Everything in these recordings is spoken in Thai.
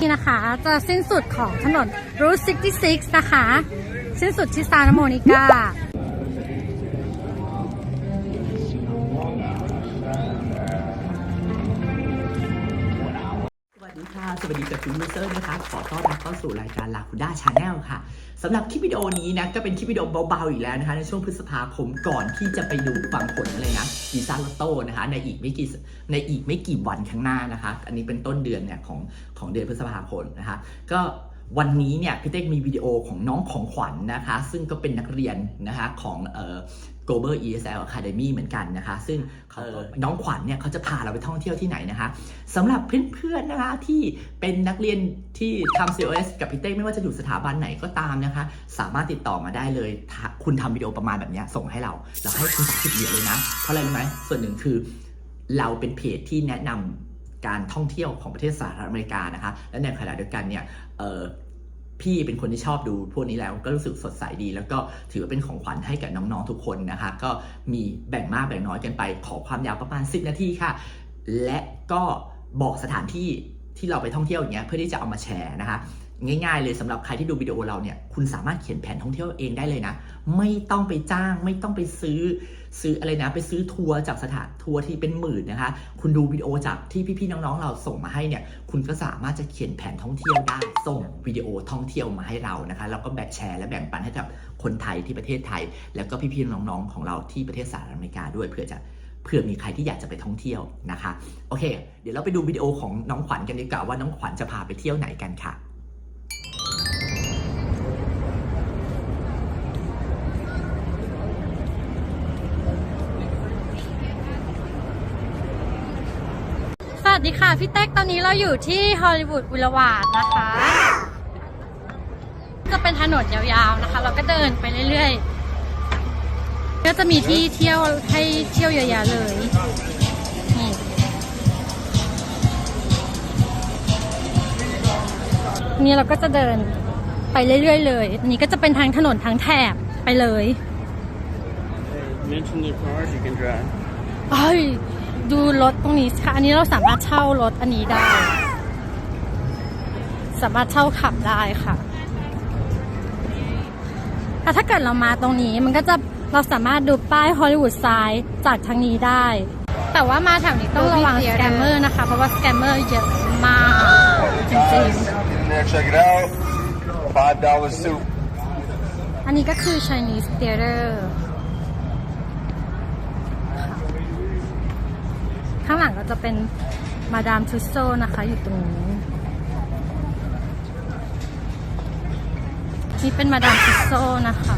นี่นะคะ จะสิ้นสุดของถนนรูท 66 นะคะ สิ้นสุดที่ซานโมนิกา สวัสดีค่ะสวัสดีกับคุณยูเซอร์นะคะ ขอต้อนรับเข้าสู่รายการลาคูด้าชาแนลค่ะสำหรับคลิปวิดีโอนี้นะก็เป็นคลิปวิดีโอเบาๆอีกแล้วนะคะ ในช่วงพฤษภาคมก่อนที่จะไปดูฟังผลอะไรนะวีซ่าลอตโต้นะคะ ในอีกไม่กี่ในอีกไม่กี่วันข้างหน้านะคะ อันนี้เป็นต้นเดือนเนี่ยของของเดือนพฤษภาคมนะคะ ก็วันนี้เนี่ยพี่เต้มีวิดีโอของน้องของขวัญนะคะ ซึ่งก็เป็นนักเรียนนะคะของเอ่อ Global ESL Academy เหมือนกันนะคะ ซึ่งเขาก็น้องขวัญเนี่ยเขาจะพาเราไปท่องเที่ยวที่ไหนนะคะสำหรับเพื่อนๆนะคะที่เป็นนักเรียนที่ทำ COS กับพี่เต้ไม่ว่าจะอยู่สถาบันไหนก็ตามนะคะ สามารถติดต่อมาได้เลยถ้าคุณทำวิดีโอประมาณแบบเนี้ยส่งให้เรา เราให้คุณสิบเหรียญเลยนะ เพราะอะไรรู้ไหมส่วนหนึ่งคือเราเป็นเพจที่แนะนำการท่องเที่ยวของประเทศสหรัฐอเมริกานะคะ และในขณะเดียวกันเนี่ยเออ พี่เป็นคนที่ชอบดูพวกนี้แล้วก็รู้สึกสดใสดี แล้วก็ถือว่าเป็นของขวัญให้กับน้องๆทุกคนนะคะก็มีแบ่งมากแบ่งน้อยกันไป ขอความยาวประมาณ 10 นาทีค่ะ และก็บอกสถานที่ที่เราไปท่องเที่ยวอย่างเงี้ยเพื่อที่จะเอามาแชร์นะคะ ง่ายๆเลยสำหรับใครที่ดูวิดีโอเราเนี่ยคุณสามารถเขียนแผนท่องเที่ยวเองได้เลยนะ ไม่ต้องไปจ้างไม่ต้องไปซื้อซื้ออะไรนะ ไปซื้อทัวร์จากสถานทัวร์ที่เป็นหมื่นนะคะ คุณดูวิดีโอจากที่พี่ๆน้องๆ เราส่งมาให้เนี่ย คุณก็สามารถจะเขียนแผนท่องเที่ยวได้ ส่งวิดีโอท่องเที่ยวมาให้เรานะคะแล้วก็แบ่งแชร์และแบ่งปันให้กับคนไทยที่ประเทศไทย แล้วก็พี่ๆน้องๆของเราที่ประเทศสหรัฐอเมริกาด้วยเพื่อจะเผื่อมีใครที่อยากจะไปท่องเที่ยวนะคะ โอเค เดี๋ยวเราไปดูวิดีโอของน้องขวัญกันดีกว่าว่าน้องขวัญจะพาไปเที่ยวไหนกันค่ะ วัสดีค่ะ พี่เต๊กตอนนี้เราอยู่ที่ฮอลลีวูดบุรวาดนะคะ จะเป็นถนนยาวๆนะคะ เราก็เดินไปเรื่อยๆ ก็จะมีที่เที่ยวให้เที่ยวเยอะแยะเลยนี่นี่เราก็จะเดินไปเรื่อยๆเลยอันนี้ก็จะเป็นทางถนนทั้งแถบไปเลย Mention the cars you can drive. เอ้ย ดูรถตรงนี้ค่ะ อันนี้เราสามารถเช่ารถอันนี้ได้ สามารถเช่าขับได้ค่ะแต่ถ้าเกิดเรามาตรงนี้มันก็จะเราสามารถดูป้ายฮอลลีวูดไซด์จากทางนี้ได้ แต่ว่ามาแถวนี้ต้องระวังสแกมเมอร์นะคะ เพราะว่าสแกมเมอร์เยอะมากจริง Get in there, check it out. Five dollars soup. ๆอันนี้ก็คือ Chinese Theater ค่ะข้างหลัง ก็จะเป็นมาดามทุสโซนะคะ อยู่ตรงนี้นี่เป็นมาดามทุสโซนะคะ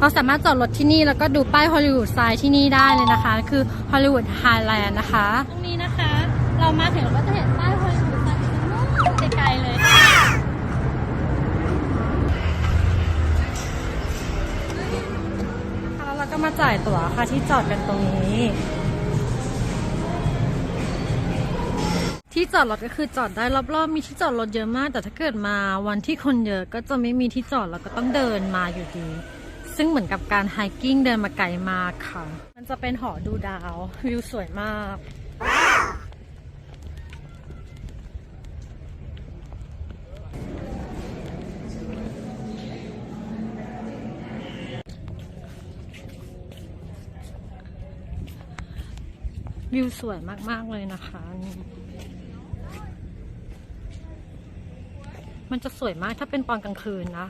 เราสามารถจอดรถที่นี่แล้วก็ดูป้ายฮอลลีวูดไซด์ที่นี่ได้เลยนะคะ คือฮอลลีวูดไฮแลนด์นะคะ ตรงนี้นะคะ เรามาถึงเราก็จะเห็นป้ายฮอลลีวูดไซด์ไกลๆเลยแล้วเราก็มาจ่ายตั๋วค่ะที่จอดกันตรงนี้ ที่จอดรถก็คือจอดได้รอบๆมีที่จอดรถเยอะมาก แต่ถ้าเกิดมาวันที่คนเยอะก็จะไม่มีที่จอดเราก็ต้องเดินมาอยู่ดีซึ่งเหมือนกับการไฮกิ้งเดินมาไกลมากค่ะ มันจะเป็นหอดูดาว วิวสวยมาก วิวสวยมากๆเลยนะคะนี่มันจะสวยมากถ้าเป็นตอนกลางคืนนะ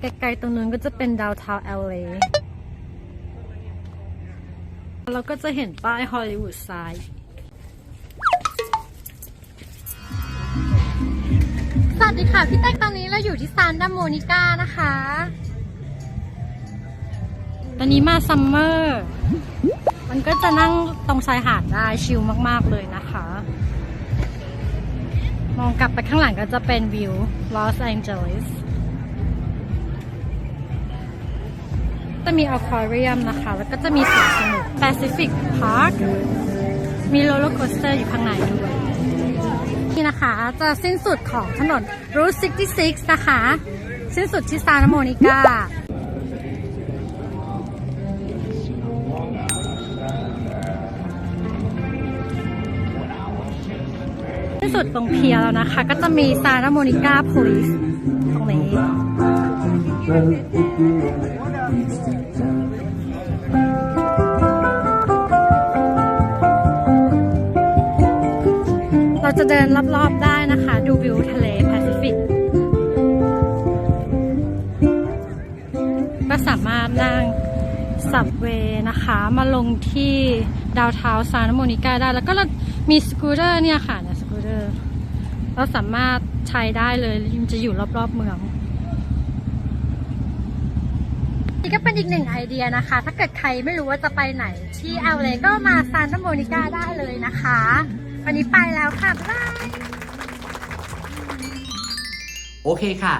ไกลๆตรงนู้นก็จะเป็นดาวทาวเอลเลเราก็จะเห็นป้ายฮอลลีวูดไซด์สวัสดีค่ะ พี่แต๊กตอนนี้เราอยู่ที่ซานดาโมนิก้านะคะ ตอนนี้มาซัมเมอร์ มันก็จะนั่งตรงชายหาดได้ชิลมากๆเลยนะคะ มองกลับไปข้างหลังก็จะเป็นวิวลอสแองเจลิสจะมีอควาเรียมนะคะ แล้วก็จะมีสวนสนุกแปซิฟิกพาร์คมีโรลเลอร์โคสเตอร์อยู่ข้างในด้วยนี่นะคะ จะสิ้นสุดของถนน Route 66 นะคะ สิ้นสุดที่ซานโมนิกา สุดตรงเพียแล้วนะคะ ก็จะมีซานโมนิก้า police ตรงนี้เราจะเดินรอบๆได้นะคะ ดูวิวทะเลแปซิฟิกก็สามารถนั่งสับเวนะคะ มาลงที่ดาวเทาซานโมนิกาได้ แล้วก็มีสกูเตอร์เนี่ยค่ะ เนี่ยสกูตเตอร์เราสามารถใช้ได้เลยมันจะอยู่รอบๆเมือง นี่ก็เป็นอีกหนึ่งไอเดียนะคะ ถ้าเกิดใครไม่รู้ว่าจะไปไหน ที่เอลเลก็มาซานโมนิกาได้เลยนะคะ วันนี้ไปแล้วค่ะ บ๊ายบาย โอเคค่ะ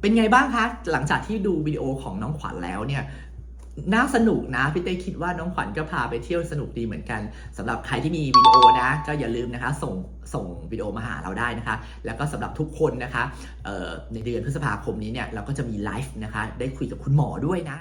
เป็นไงบ้างคะ หลังจากที่ดูวิดีโอของน้องขวัญแล้วเนี่ยน่าสนุกนะพี่เต้คิดว่าน้องขวัญก็พาไปเที่ยวสนุกดีเหมือนกันสำหรับใครที่มีวิดีโอนะ ก็อย่าลืมนะคะ ส่งส่งวิดีโอมาหาเราได้นะคะ แล้วก็สำหรับทุกคนนะคะในเดือนพฤษภาคมนี้เนี่ยเราก็จะมีไลฟ์นะคะ ได้คุยกับคุณหมอด้วยนะ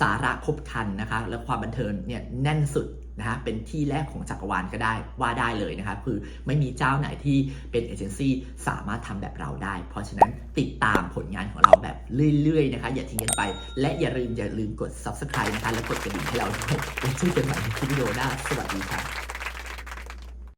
สาระครบครันนะคะ และความบันเทิงเนี่ยแน่นสุดนะคะเป็นที่แรกของจักรวาลก็ได้ว่าได้เลยนะคะคือไม่มีเจ้าไหนที่เป็นเอเจนซี่สามารถทำแบบเราได้ เพราะฉะนั้นติดตามผลงานของเราแบบเรื่อยๆนะคะ อย่าทิ้งกันไป และอย่าลืมอย่าลืมกด subscribe นะคะ และกดกระดิ่งให้เราด้วยไว้เจอกันใหม่ในคลิปวิดีโอหน้าสวัสดีค่ะ